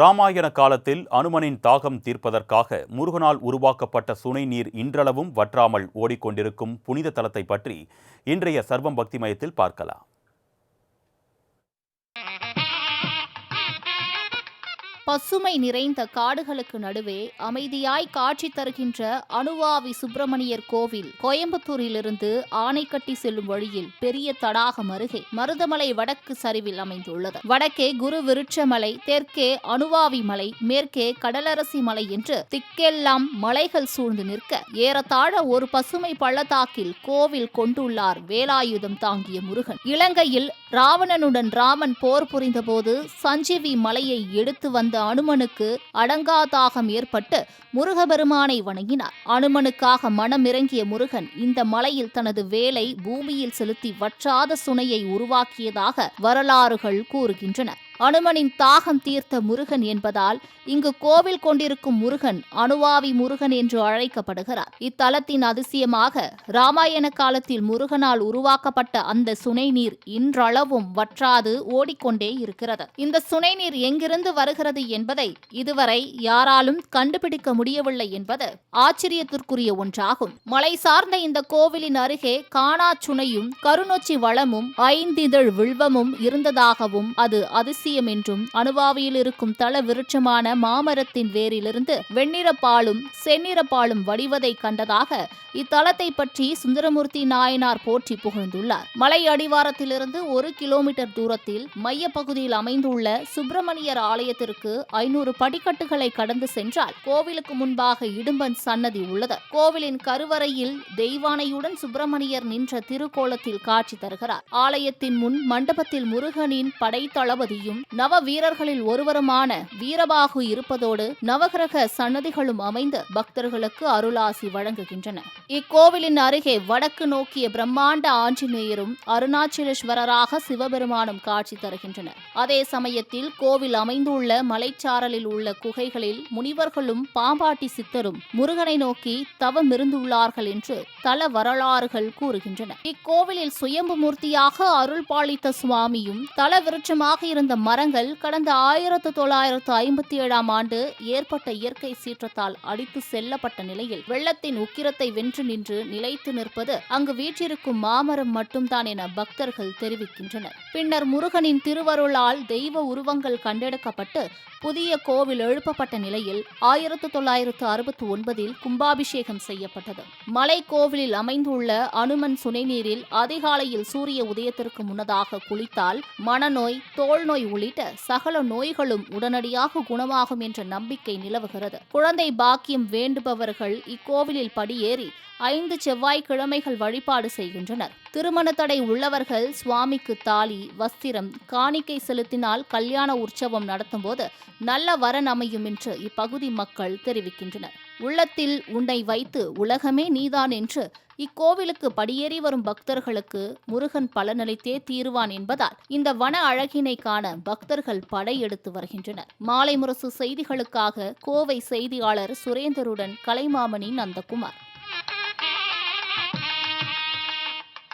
ராமாயண காலத்தில் அனுமனின் தாகம் தீர்ப்பதற்காக முருகனால் உருவாக்கப்பட்ட சுனை நீர் இன்றளவும் வற்றாமல் ஓடிக்கொண்டிருக்கும் புனித தலத்தை பற்றி இன்றைய சர்வம் பக்தி மயத்தில் பார்க்கலாம். பசுமை நிறைந்த காடுகளுக்கு நடுவே அமைதியாய் காட்சி தருகின்ற அணுவாவி சுப்பிரமணியர் கோவில் கோயம்புத்தூரிலிருந்து ஆனைக்கட்டி செல்லும் வழியில் பெரிய தடாகம் அருகே மருதமலை வடக்கு சரிவில் அமைந்துள்ளது. வடக்கே குரு விருட்சமலை தெற்கே அணுவாவி மலை மேற்கே கடலரசி மலை என்று திக்கெல்லாம் மலைகள் சூழ்ந்து நிற்க ஏறத்தாழ ஒரு பசுமை பள்ளத்தாக்கில் கோவில் கொண்டுள்ளார் வேலாயுதம் தாங்கிய முருகன். இலங்கையில் ராவணனுடன் ராமன் போர் புரிந்தபோது சஞ்சீவி மலையை எடுத்து வந்த அனுமனுக்கு அடங்காதாகம் ஏற்பட்டு முருகபெருமானை வணங்கினார். அனுமனுக்காக மனமிறங்கிய முருகன் இந்த மலையில் தனது வேலை பூமியில் செலுத்தி வற்றாத சுனையை உருவாக்கியதாக வரலாறுகள் கூறுகின்றன. அனுமனின் தாகம் தீர்த்த முருகன் என்பதால் இங்கு கோவில் கொண்டிருக்கும் முருகன் அணுவாவி முருகன் என்று அழைக்கப்படுகிறார். இத்தலத்தின் அதிசயமாக ராமாயண காலத்தில் முருகனால் உருவாக்கப்பட்ட அந்த சுனை நீர் இன்றளவும் வற்றாது ஓடிக்கொண்டே இருக்கிறது. இந்த சுனை நீர் எங்கிருந்து வருகிறது என்பதை இதுவரை யாராலும் கண்டுபிடிக்க முடியவில்லை என்பது ஆச்சரியத்திற்குரிய ஒன்றாகும். மலை சார்ந்த இந்த கோவிலின் அருகே காணா சுனையும் கருநொச்சி வளமும் ஐந்திதழ் வில்வமும் இருந்ததாகவும் அது அதிசயம் என்றும் அணுவாவியில் இருக்கும் தள விருட்சமான மாமரத்தின் வேரிலிருந்து வெண்ணிறப்பாலும் செந்நிறப்பாலும் வடிவதை கண்டதாக இத்தலத்தை பற்றி சுந்தரமூர்த்தி நாயனார் போற்றி புகழ்ந்துள்ளார். மலை அடிவாரத்திலிருந்து ஒரு கிலோமீட்டர் தூரத்தில் மைய பகுதியில் அமைந்துள்ள சுப்பிரமணியர் ஆலயத்திற்கு ஐநூறு படிக்கட்டுகளை கடந்து சென்றால் கோவிலுக்கு முன்பாக இடும்பன் சன்னதி உள்ளது. கோவிலின் கருவறையில் தெய்வானையுடன் சுப்பிரமணியர் நின்ற திருக்கோலத்தில் காட்சி தருகிறார். ஆலயத்தின் முன் மண்டபத்தில் முருகனின் படைத்தளபதியும் நவ வீரர்களில் ஒருவருமான வீரபாகு இருப்பதோடு நவகிரக சன்னதிகளும் அமைந்து பக்தர்களுக்கு அருளாசி வழங்குகின்றன. இக்கோவிலின் அருகே வடக்கு நோக்கிய பிரம்மாண்ட ஆஞ்சநேயரும் அருணாச்சலேஸ்வரராக சிவபெருமானும் காட்சி தருகின்றனர் அதே சமயத்தில் கோவில் அமைந்துள்ள மலைச்சாரலில் உள்ள குகைகளில் முனிவர்களும் பாம்பாட்டி சித்தரும் முருகனை நோக்கி தவமிருந்துள்ளார்கள் என்று தல வரலாறுகள் கூறுகின்றன. இக்கோவிலில் சுயம்பு மூர்த்தியாக அருள் பாலித்த சுவாமியும் தல விருட்சமாக இருந்த மரங்கள் கடந்த ஆயிரத்து தொள்ளாயிரத்து ஐம்பத்தி ஏழாம் ஆண்டு ஏற்பட்ட இயற்கை சீற்றத்தால் அடித்து செல்லப்பட்ட நிலையில் வெள்ளத்தின் உக்கிரத்தை வென்று நின்று நிலைத்து நிற்பது அங்கு வீற்றிருக்கும் மாமரம் மட்டும்தான் என பக்தர்கள் தெரிவிக்கின்றனர். பின்னர் முருகனின் திருவருளால் தெய்வ உருவங்கள் கண்டெடுக்கப்பட்டு புதிய கோவில் எழுப்பப்பட்ட நிலையில் ஆயிரத்து தொள்ளாயிரத்து அறுபத்தி ஒன்பதில் கும்பாபிஷேகம் செய்யப்பட்டது. மலை கோவிலில் அமைந்துள்ள அனுமன் சுனைநீரில் அதிகாலையில் சூரிய உதயத்திற்கு முன்னதாக குளித்தால் மனநோய் தோல் நோய் உள்ளிட்ட சகல நோய்களும் உடனடியாக குணமாகும் என்ற நம்பிக்கை நிலவுகிறது. குழந்தை பாக்கியம் வேண்டுபவர்கள் இக்கோவிலில் படியேறி ஐந்து செவ்வாய்க்கிழமைகள் வழிபாடு செய்கின்றனர். திருமண தடை உள்ளவர்கள் சுவாமிக்கு தாலி வஸ்திரம் காணிக்கை செலுத்தினால் கல்யாண உற்சவம் நடத்தும்போது நல்ல வரன் அமையும் என்று இப்பகுதி மக்கள் தெரிவிக்கின்றனர். உள்ளத்தில் உன்னை வைத்து உலகமே நீதான் என்று இக்கோவிலுக்கு படியேறி வரும் பக்தர்களுக்கு முருகன் பலனளித்தே தீருவான் என்பதால் இந்த வன அழகினை காண பக்தர்கள் படையெடுத்து வருகின்றனர். மாலை முரசு செய்திகளுக்காக கோவை செய்தியாளர் சுரேந்தருடன் கலைமாமணி நந்தகுமார்.